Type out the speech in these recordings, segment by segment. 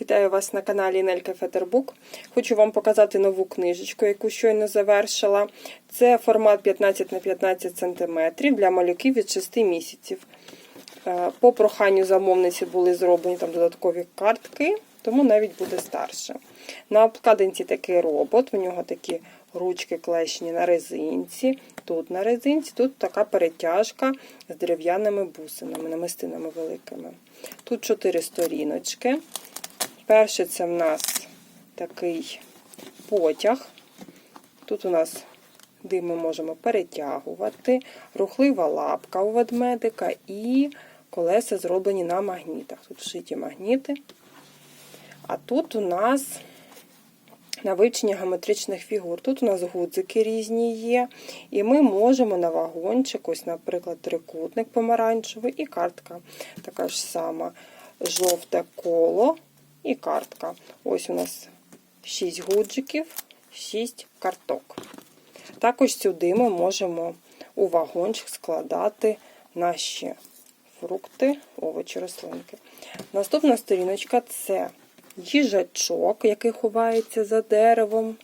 Вітаю вас на каналі Нелька Фетербук. Хочу вам показати нову книжечку, яку щойно завершила. Це формат 15 на 15 см для малюків від 6 місяців. Е, По проханню замовниці були зроблені там додаткові картки, тому навіть буде старше. На обкладинці такий робот, у нього такі ручки клешні на резинці. Тут на резинці, тут така перетяжка з дерев'яними бусинами, намистинами великими. Тут чотири сторіночки. Перше це в нас такий потяг. Тут у нас дим ми можемо перетягувати, рухлива лапка у ведмедика і колеса зроблені на магнітах. Тут вшиті магніти. А тут у нас на вивчення геометричних фігур. Тут у нас гудзики різні є. І ми можемо на вагончик, ось, наприклад, трикутник помаранчевий і картка така ж сама. Жовте коло і картка. Ось у нас 6 гудзиків, 6 карток. Також сюди ми можемо у вагончик складати наші фрукти, овочі, рослинки. Наступна сторіночка це їжачок, який ховається за деревом.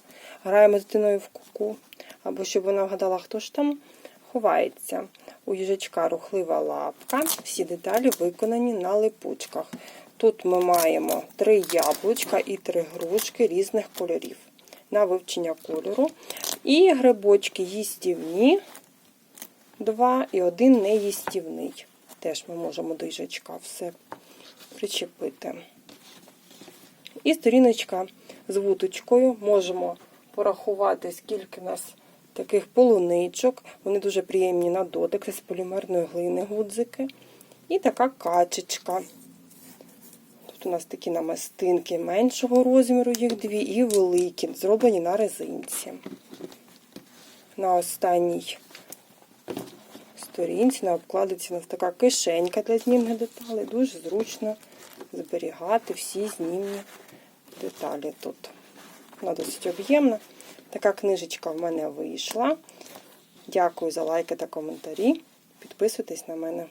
Граємо з дитиною в куку. Або щоб вона вгадала, хто ж там ховається. У їжачка рухлива лапка. Всі деталі виконані на липучках. Тут ми маємо три яблучка і три грушки різних кольорів на вивчення кольору. І грибочки їстівні, два і один неїстівний. Теж ми можемо до їжачка все причепити. І сторіночка з вуточкою. Можемо порахувати, скільки в нас таких полуничок. Вони дуже приємні на дотик, це з полімерної глини гудзики. І така качечка. Тут у нас такі намистинки меншого розміру, їх дві, і великі, зроблені на резинці. На останній сторінці, на обкладинці у нас така кишенька для знімних деталей. Дуже зручно зберігати всі знімні деталі тут. Вона досить об'ємна. Така книжечка в мене вийшла. Дякую за лайки та коментарі. Підписуйтесь на мене.